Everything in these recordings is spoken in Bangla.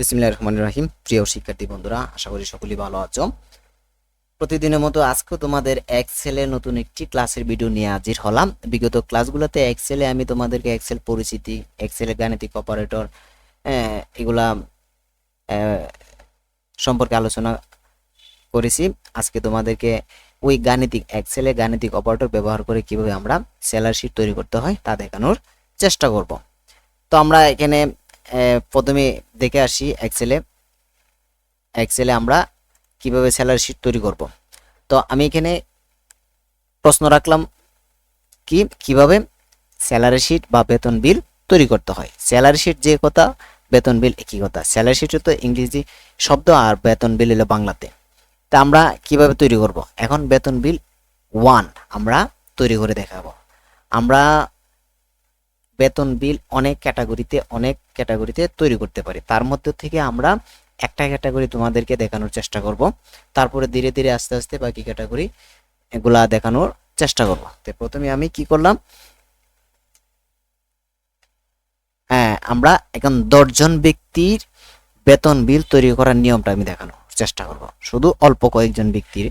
বিসমিল্লাহ রহমান রাহিম। প্রিয় শিক্ষার্থী বন্ধুরা, আশা করি সকলেই ভালো আছো। প্রতিদিনের মতো আজকে তোমাদের এক্সেলের নতুন একটি ক্লাসের ভিডিও নিয়ে হাজির হলাম। বিগত ক্লাসগুলোতে এক্সেলে আমি তোমাদেরকে এক্সেল পরিচিতি এক্সেলের গাণিতিক অপারেটর এগুলা সম্পর্কে আলোচনা করেছি। আজকে তোমাদেরকে ওই গাণিতিক এক্সেলে গাণিতিক অপারেটর ব্যবহার করে কীভাবে আমরা সেলার শিট তৈরি করতে হয় তা দেখানোর চেষ্টা করব। তো আমরা এখানে প্রথমে দেখে আসি এক্সেলে এক্সেলে আমরা কীভাবে স্যালারি শিট তৈরি করব। তো আমি এখানে প্রশ্ন রাখলাম কি, কীভাবে স্যালারি শিট বা বেতন বিল তৈরি করতে হয়। স্যালারি শিট যে কথা, বেতন বিল একই কথা। স্যালারি শিট তো ইংরেজি শব্দ আর বেতন বিল হলো বাংলাতে। তা আমরা কীভাবে তৈরি করব? এখন বেতন বিল ওয়ান আমরা তৈরি করে দেখাবো। আমরা বেতন বিল অনেক ক্যাটাগরিতে অনেক ক্যাটাগরিতে তৈরি করতে পারি। তার মধ্যে থেকে আমরা একটা ক্যাটাগরি তোমাদেরকে দেখানোর চেষ্টা করব। তারপরে ধীরে ধীরে আস্তে আস্তে বাকি ক্যাটাগরি এগুলা দেখানোর চেষ্টা করব। তো প্রথমে আমি কি করলাম? হ্যাঁ আমরা এখন দশজন ব্যক্তির বেতন বিল তৈরি করার নিয়মটা আমি দেখানোর চেষ্টা করব। শুধু অল্প কয়েকজন ব্যক্তির।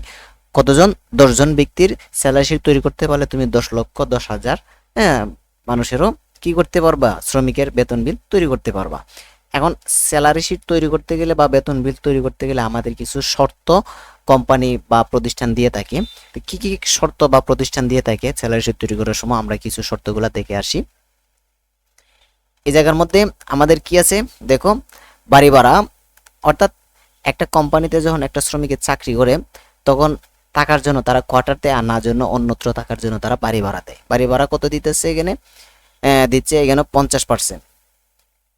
কতজন? দশজন ব্যক্তির স্যালারি তৈরি করতে পারলে তুমি দশ লক্ষ দশ হাজার হ্যাঁ মানুষেরও কি করতে পারবা? শ্রমিকের বেতন বিল তৈরি করতে পারবা। এখন স্যালারি শিট তৈরি করতে গেলে বা বেতন বিল তৈরি করতে গেলে আমাদের কিছু শর্ত কোম্পানি বা প্রতিষ্ঠান দিয়ে থাকে। কি কি শর্ত বা প্রতিষ্ঠান দিয়ে থাকে স্যালারি শিট তৈরি করার সময় আমরা কিছু শর্তগুলো দেখে আসি। এই জায়গার মধ্যে আমাদের কি আছে? দেখো, বাড়ি ভাড়া। অর্থাৎ একটা কোম্পানিতে যখন একটা শ্রমিকের চাকরি করে, তখন থাকার জন্য তারা কোয়ার্টারতে না জন্য অন্যত্র থাকার জন্য তারা বাড়ি ভাড়া দেয়। বাড়ি ভাড়া কত দিতেছে এখানে? দিচ্ছে এখানে পঞ্চাশ পার্সেন্ট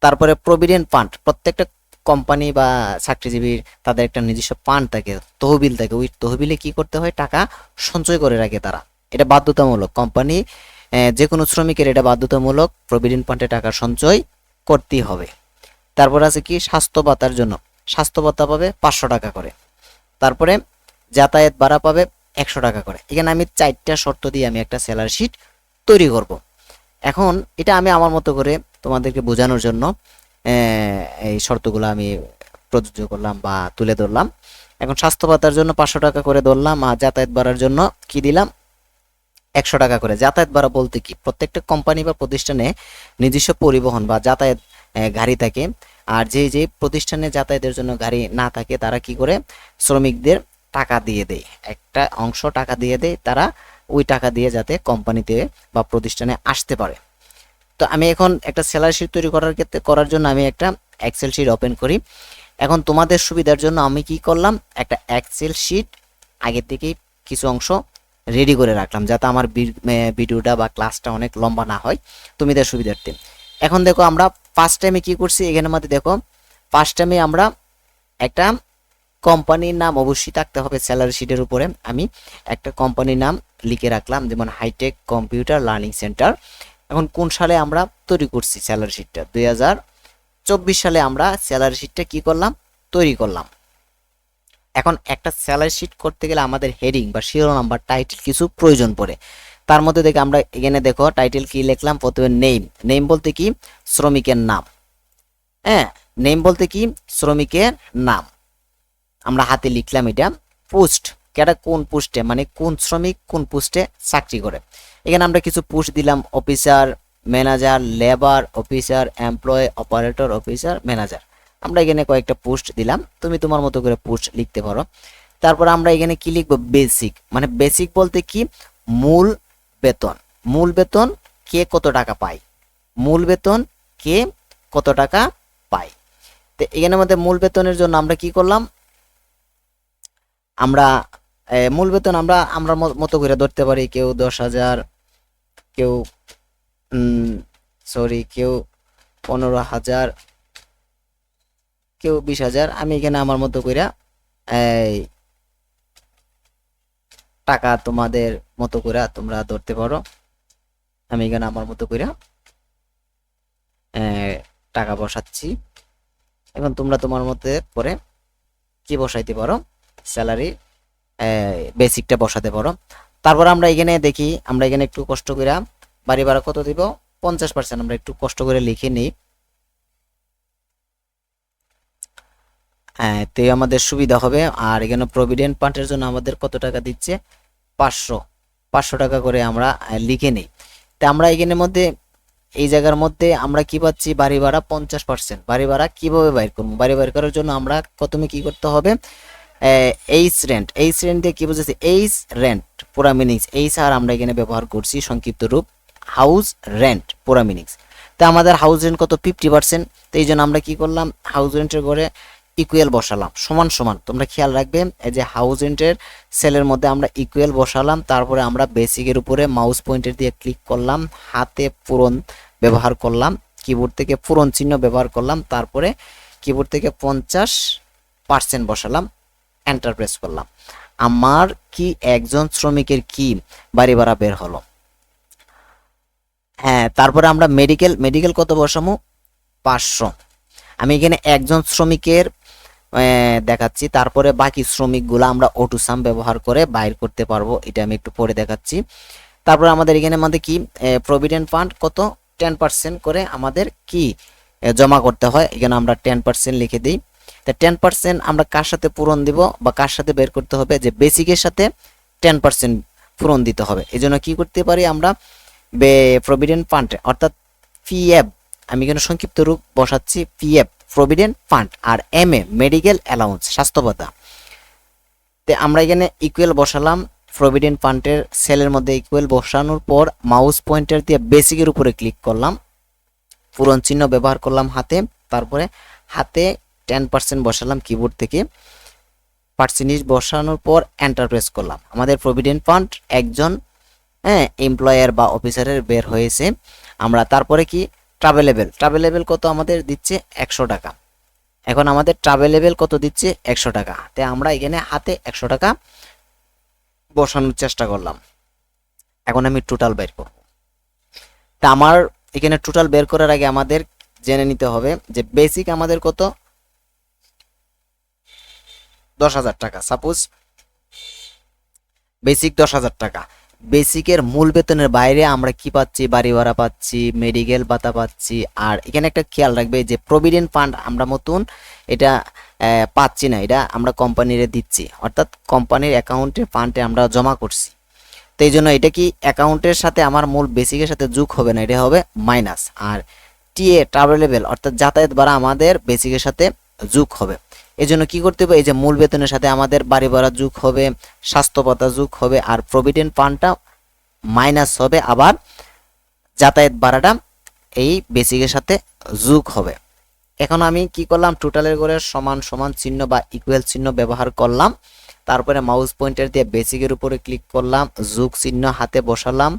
তারপরে প্রভিডেন্ট ফান্ড প্রত্যেকটা কোম্পানি বা চাকরিজীবীর তাদের একটা নিজস্ব ফান্ড থাকে, তহবিল থাকে। ওই তহবিলে কি করতে হয়? টাকা সঞ্চয় করে রাখে তারা। এটা বাধ্যতামূলক। কোম্পানি যে কোনো শ্রমিকের এটা বাধ্যতামূলক প্রভিডেন্ট ফান্ডে টাকা সঞ্চয় করতেই হবে। তারপর আছে কি? স্বাস্থ্য ভাতার জন্য। স্বাস্থ্য ভাতা পাবে পাঁচশো টাকা করে। তারপরে যাতায়াত ভাড়া পাবে একশো টাকা করে। এখানে আমি চারটা শর্ত দিয়ে আমি একটা স্যালারি শিট তৈরি করব। এখন এটা আমি আমার মতো করে তোমাদেরকে বোঝানোর জন্য এই শর্তগুলো আমি প্রযোজ্য করলাম বা তুলে ধরলাম। এখন স্বাস্থ্য ভাতার জন্য পাঁচশো টাকা করে ধরলাম আর যাতায়াত ভাড়ার জন্য কি দিলাম? একশো টাকা করে। যাতায়াত ভাড়া বলতে কি? প্রত্যেকটা কোম্পানি বা প্রতিষ্ঠানে নিজস্ব পরিবহন বা যাতায়াত গাড়ি থাকে। আর যে যে প্রতিষ্ঠানে যাতায়াতের জন্য গাড়ি না থাকে, তারা কি করে? শ্রমিকদের টাকা দিয়ে দেয়। একটা অংশ টাকা দিয়ে দেয়, তারা ওই টাকা দিয়ে যাতে কোম্পানিতে বা প্রতিষ্ঠানে আসতে পারে। তো আমি এখন একটা স্যালারি শিট তৈরি করার ক্ষেত্রে, করার জন্য আমি একটা এক্সেল শিট ওপেন করি। এখন তোমাদের সুবিধার জন্য আমি কি করলাম? একটা এক্সেল শিট আগে থেকেই কিছু অংশ রেডি করে রাখলাম, যাতে আমার ভিডিওটা বা ক্লাসটা অনেক লম্বা না হয়। তোমাদের সুবিধার্থে। এখন দেখো আমরা ফার্স্ট টাইমে কি করছি? এখানের মধ্যে দেখো ফার্স্ট টাইমে আমরা একটা কোম্পানির নাম অবশ্যই থাকতে হবে স্যালারি শিটের উপরে। আমি একটা কোম্পানির নাম লিখে রাখলাম, যেমন হাইটেক কম্পিউটার লার্নিং সেন্টার এখন কোন সালে আমরা তৈরি করছি স্যালারি শিটটা দুই চব্বিশ সালে আমরা স্যালারি শিটটা কি করলাম? তৈরি করলাম। এখন একটা স্যালারি শিট করতে গেলে আমাদের হেডিং বা শিরোনাম বা টাইটেল কিছু প্রয়োজন পড়ে। তার মধ্যে থেকে আমরা এখানে দেখো টাইটেল কি লিখলাম? প্রথমে নেম নেম বলতে কি? শ্রমিকের নাম। হ্যাঁ নেম বলতে কি? শ্রমিকের নাম। আমরা হাতে লিখলাম এটা পোস্ট কেটা কোন পোস্টে? মানে কোন শ্রমিক কোন পোস্টে চাকরি করে? এখানে আমরা কিছু পোস্ট দিলাম, officer, manager, labour officer, employ, operator officer, manager. আমরা এখানে কয়েকটা পোস্ট দিলাম, তুমি তোমার মতো করে পোস্ট লিখতে পারো। তারপর আমরা এখানে কি লিখব? বেসিক। মানে বেসিক বলতে কি? মূল বেতন। মূল বেতন কে কত টাকা পায়? মূল বেতন কে কত টাকা পায়? তো এখানের মধ্যে মূল বেতনের জন্য আমরা কি করলাম? আমরা মূল বেতন আমরা আমরা মতো করে ধরতে পারি। কেউ দশ হাজার, কেউ সরি কেউ পনেরো হাজার, কেউ বিশ হাজার। আমি এখানে আমার মতো করে, এই, টাকা তোমাদের মতো করে তোমরা ধরতে পারো। আমি এখানে আমার মতো করে টাকা বসাচ্ছি। এখন তোমরা তোমার মতে পরে কি বসাইতে পারো? স্যালারি বেসিকটা বসাতে পারো। তারপর আমরা এখানে দেখি, আমরা এখানে একটু কষ্ট করে বাড়ি ভাড়া কত দিব? পঞ্চাশ পার্সেন্ট আমরা একটু কষ্ট করে লিখে নিই। হ্যাঁ তো আমাদের সুবিধা হবে। আর এখানে প্রভিডেন্ট ফান্ডের জন্য আমাদের কত টাকা দিচ্ছে? পাঁচশো। পাঁচশো টাকা করে আমরা লিখে নিই। তা আমরা এখানের মধ্যে, এই জায়গার মধ্যে আমরা কি পাচ্ছি? বাড়ি ভাড়া পঞ্চাশ পার্সেন্ট বাড়ি ভাড়া কীভাবে বাইর করব? বাড়ি বাইর করার জন্য আমরা প্রথমে কি করতে হবে? এইচ রেন্ট এইচ রেন্ট দিয়ে কি বুঝেছি এইচ রেন্ট পুরা মিনিংস এইচ আর আমরা এখানে ব্যবহার করছি সংক্ষিপ্ত রূপ হাউস রেন্ট পুরা মিনিংস তা আমাদের হাউস রেন্ট কত? ফিফটি পার্সেন্ট তো এই জন্য আমরা কি করলাম? হাউস রেন্টের ঘরে ইকুয়াল বসালাম, সমান সমান। তোমরা খেয়াল রাখবে, এই যে হাউস রেন্টের সেলের মধ্যে আমরা ইকুয়াল বসালাম, তারপরে আমরা বেসিকের উপরে মাউস পয়েন্টের দিয়ে ক্লিক করলাম, হাতে পূরণ ব্যবহার করলাম কিবোর্ড থেকে পূরণ চিহ্ন ব্যবহার করলাম, তারপরে কিবোর্ড থেকে পঞ্চাশ পার্সেন্ট বসালাম। এন্টার প্রেস করলাম। আমার কি একজন শ্রমিকের কি বাড়ি ভাড়া বের হলো? হ্যাঁ তারপরে আমরা মেডিকেল মেডিকেল কত বসামো? পাঁচশো। আমি এখানে একজন শ্রমিকের দেখাচ্ছি। তারপরে বাকি শ্রমিকগুলো আমরা অটোসাম ব্যবহার করে বাইর করতে পারব। এটা আমি একটু পরে দেখাচ্ছি। তারপরে আমাদের এখানে আমাদের কি প্রভিডেন্ট ফান্ড কত? টেন পার্সেন্ট করে আমাদের কি জমা করতে হয়? এখানে আমরা টেন পার্সেন্ট লিখে দিই। তা টেন পার্সেন্ট আমরা কার সাথে পূরণ দিব বা কার সাথে বের করতে হবে? যে বেসিকের সাথে টেন পার্সেন্ট পূরণ দিতে হবে। এই জন্য কী করতে পারি আমরা? বে প্রভিডেন্ট ফান্ড অর্থাৎ পিএফ আমি এখানে সংক্ষিপ্ত রূপ বসাচ্ছি পিএফ প্রভিডেন্ট ফান্ড আর এম এ মেডিকেল অ্যালাউন্স স্বাস্থ্য ভাতা। তে আমরা এখানে ইকুয়াল বসালাম প্রভিডেন্ট ফান্ডের সেলের মধ্যে ইকুয়াল বসানোর পর মাউস পয়েন্টার দিয়ে বেসিকের উপরে ক্লিক করলাম। পূরণ চিহ্ন ব্যবহার করলাম হাতে, তারপরে হাতে টেন পার্সেন্ট বসালাম কিবোর্ড থেকে। পার্সেন্টেজ বসানোর পর এন্টার প্রেস করলাম। আমাদের প্রভিডেন্ট ফান্ড একজন হ্যাঁ এমপ্লয়ার বা অফিসারের বের হয়েছে। আমরা তারপরে কি? ট্রাভেলেবেল ট্রাভেলেবেল কত আমাদের দিচ্ছে? একশো টাকা। এখন আমাদের ট্রাভেলেবেল কত দিচ্ছে? একশো টাকা। তাই আমরা এখানে হাতে একশো টাকা বসানোর চেষ্টা করলাম। এখন আমি টোটাল বের করব। তা আমার এখানে টোটাল বের করার আগে আমাদের জেনে নিতে হবে যে বেসিক আমাদের কত? দশ হাজার টাকা সাপোজ বেসিক দশ হাজার টাকা। বেসিকের মূল বেতনের বাইরে আমরা কি পাচ্ছি? বাড়ি ভাড়া পাচ্ছি মেডিকেল ভাতা পাচ্ছি, আর এখানে একটা খেয়াল রাখবে যে প্রভিডেন্ট ফান্ড আমরা মতন এটা পাচ্ছি না, এটা আমরা কোম্পানিরে দিচ্ছি। অর্থাৎ কোম্পানির অ্যাকাউন্টে ফান্ডে আমরা জমা করছি। তো এই জন্য এটা কি অ্যাকাউন্টের সাথে আমার মূল বেসিকের সাথে যোগ হবে না, এটা হবে মাইনাস আর টিএ ট্রাভেলেবেল অর্থাৎ যাতায়াত ভাড়া আমাদের বেসিকের সাথে যোগ হবে। এই জন্য কি করতে হবে? এই যে মূল বেতনের সাথে আমাদের বাড়ি ভাড়া যোগ হবে স্বাস্থ্য ভাতা যোগ হবে, আর প্রভিডেন্ট ফান্ডটা মাইনাস হবে, আবার যাতায়াত ভাড়াটা এই বেসিকের সাথে যোগ হবে। এখন আমি কি করলাম? টোটালের করে সমান সমান চিহ্ন বা ইকুয়াল চিহ্ন ব্যবহার করলাম। তারপরে মাউস পয়েন্টার দিয়ে বেসিকের উপরে ক্লিক করলাম, যোগ চিহ্ন হাতে বসালাম।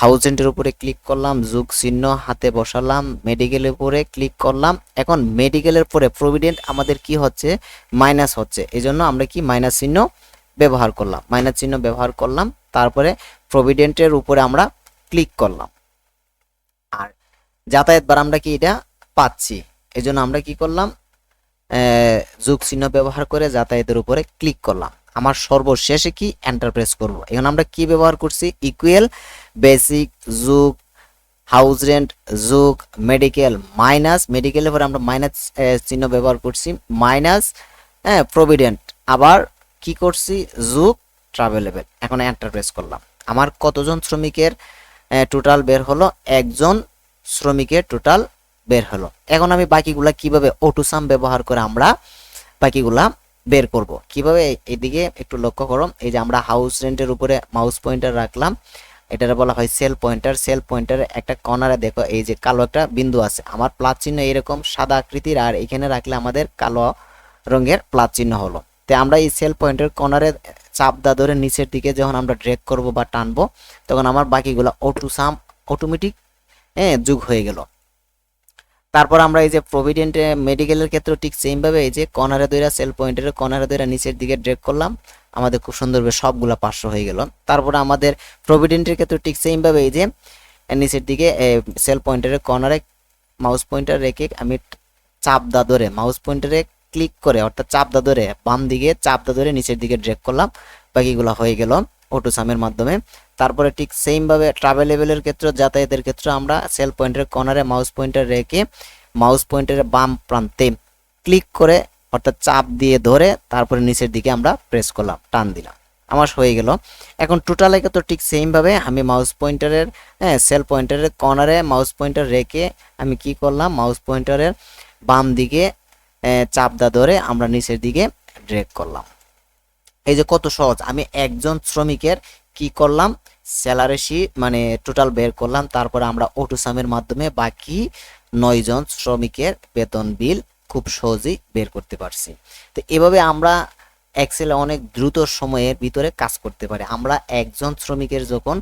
হাউজেন্টের উপরে ক্লিক করলাম, যোগ চিহ্ন হাতে বসালাম মেডিকেলের উপরে ক্লিক করলাম। এখন মেডিকেলের পরে প্রভিডেন্ট আমাদের কি হচ্ছে? মাইনাস হচ্ছে। এই জন্য আমরা কি মাইনাস চিহ্ন ব্যবহার করলাম। মাইনাস চিহ্ন ব্যবহার করলাম, তারপরে প্রভিডেন্টের উপরে আমরা ক্লিক করলাম। আর যাতায়াত বার আমরা কি এটা পাচ্ছি? এই জন্য আমরা কি করলাম? যোগ চিহ্ন ব্যবহার করে যাতায়াতের উপরে ক্লিক করলাম। আমার সর্বশেষে কি এন্টার প্রেস করব? এখন আমরা কি ব্যবহার করছি? ইকুয়াল বেসিক যোগ হাউস রেন্ট যোগ মেডিকেল মাইনাস মেডিকেলের পরে আমরা মাইনাস চিহ্ন ব্যবহার করছি। মাইনাস হ্যাঁ প্রভিডেন্ট আবার কি করছি? যোগ ট্রাভেলেবেল এখন এন্টার প্রেস করলাম। আমার কতজন শ্রমিকের টোটাল বের হলো? একজন শ্রমিকের টোটাল বের হলো। এখন আমি বাকিগুলা কীভাবে অটোসাম ব্যবহার করে আমরা বাকিগুলা বের করব। কীভাবে এদিকে একটু লক্ষ্য করো, এই যে আমরা হাউস রেন্টের উপরে মাউস পয়েন্টার রাখলাম, এটার বলা হয় সেল পয়েন্টার সেল পয়েন্টারের একটা কর্নারে দেখো, এই যে কালো একটা বিন্দু আছে। আমার প্লাস চিহ্ন এরকম সাদা আকৃতির, আর এখানে রাখলে আমাদের কালো রঙের প্লাস চিহ্ন হলো। তো আমরা এই সেল পয়েন্টের কর্নারে চাপ দা ধরে নিচের দিকে যখন আমরা ড্রেগ করব বা টানবো, তখন আমার বাকিগুলো অটোসাম অটোমেটিক হ্যাঁ যুগ হয়ে গেল। তারপর আমরা এই যে প্রভিডেন্ট মেডিকেলের ক্ষেত্রে ঠিক সেমভাবে এই যে কর্নারে দইরা সেল পয়েন্টের কর্নারে দইরা নিচের দিকে ড্রেগ করলাম। আমাদের খুব সুন্দরভাবে সবগুলা পাঁচশো হয়ে গেল। তারপরে আমাদের প্রভিডেন্টের ক্ষেত্রে ঠিক সেমভাবে এই যে নিচের দিকে সেল পয়েন্টারের কর্নারে মাউস পয়েন্টার রেখে আমি চাপ দা ধরে মাউস পয়েন্টারে ক্লিক করে অর্থাৎ চাপ দা ধরে বাম দিকে চাপ দা ধরে নিচের দিকে ড্রেগ করলাম। বাকিগুলো হয়ে গেল। অটোসামের মাধ্যমে। তারপরে ঠিক সেমভাবে ট্রাভেল লেভেলের ক্ষেত্রে যাতায়াতের ক্ষেত্রে আমরা সেল পয়েন্টের কর্নারে মাউস পয়েন্টার রেখে মাউস পয়েন্টের বাম প্রান্তে ক্লিক করে অর্থাৎ চাপ দিয়ে ধরে তারপরে নিচের দিকে আমরা প্রেস করলাম টান দিলাম। আমার হয়ে গেল। এখন টোটাল একে তো ঠিক সেমভাবে আমি মাউস পয়েন্টারের হ্যাঁ সেল পয়েন্টারের কর্নারে মাউস পয়েন্টার রেখে আমি কি করলাম? মাউস পয়েন্টারের বাম দিকে আহ, চাপ দা ধরে আমরা নিচের দিকে ড্রেগ করলাম। এই যে কত সহজ, আমি একজন শ্রমিকের কি করলাম? স্যালারি শিট মানে টোটাল বের করলাম, তারপরে আমরা অটোসামের মাধ্যমে বাকি নয়জন শ্রমিকের বেতন বিল খুব সহজেই বের করতে পারছি। তো এভাবে আমরা এক্সেলে অনেক দ্রুত সময়ের ভিতরে কাজ করতে পারি। আমরা একজন শ্রমিকের যখন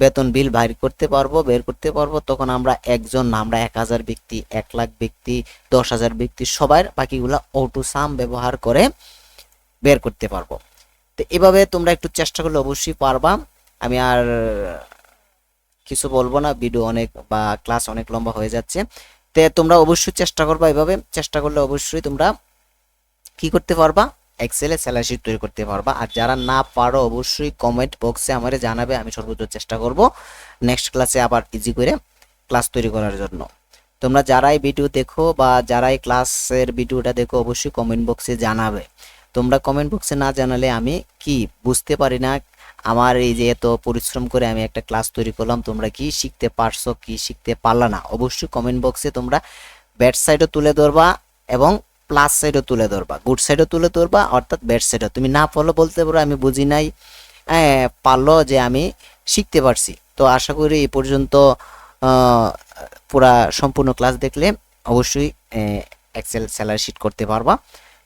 বেতন বিল বাইর করতে পারব, বের করতে পারব, তখন আমরা একজন না, আমরা এক হাজার ব্যক্তি, এক লাখ ব্যক্তি, দশ হাজার ব্যক্তি সবার বাকিগুলা অটোসাম ব্যবহার করে বের করতে পারব। তো এভাবে তোমরা একটু চেষ্টা করলে অবশ্যই পারবা। আমি আর কিছু বলব না ভিডিও অনেক বা ক্লাস অনেক লম্বা হয়ে যাচ্ছে। তে তোমরা অবশ্যই চেষ্টা করবা এভাবে, চেষ্টা করলে অবশ্যই তোমরা কি করতে পারবা? এক্সেলে স্যালারি শিট তৈরি করতে পারবা। আর যারা না পারো, অবশ্যই কমেন্ট বক্সে আমারে জানাবে, আমি সর্বোচ্চ চেষ্টা করব নেক্সট ক্লাসে আবার ইজি করে ক্লাস তৈরি করার জন্য। তোমরা যারাই ভিডিও দেখো বা যারাই ক্লাসের ভিডিওটা দেখো, অবশ্যই কমেন্ট বক্সে জানাবে। তোমরা কমেন্ট বক্সে না জানালে আমি কি বুঝতে পারি না? আমার এই যে এত পরিশ্রম করে আমি একটা ক্লাস তৈরি করলাম, তোমরা কি শিখতে পারছ, কি শিখতে পারলা না? অবশ্যই কমেন্ট বক্সে তোমরা ব্যাড সাইডও তুলে ধরবা এবং প্লাস সাইডও তুলে ধরবা। গুড সাইডও তুলে ধরবা, অর্থাৎ ব্যাড সাইডও তুমি না পারল বলতে পারো, আমি বুঝি নাই। হ্যাঁ পারল যে আমি শিখতে পারছি। তো আশা করি এই পর্যন্ত পুরা সম্পূর্ণ ক্লাস দেখলে অবশ্যই এক্সেল স্যালারি শিট করতে পারবা।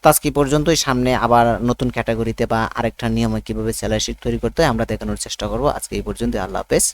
তো আজকে পর্যন্তই সামনে আবার নতুন ক্যাটাগরিতে বা আরেকটা নিয়মে কীভাবে স্যালারি শিট তৈরি করতে হয় আমরা দেখানোর চেষ্টা করব। আজকে এই পর্যন্ত আল্লাহ হাফেজ।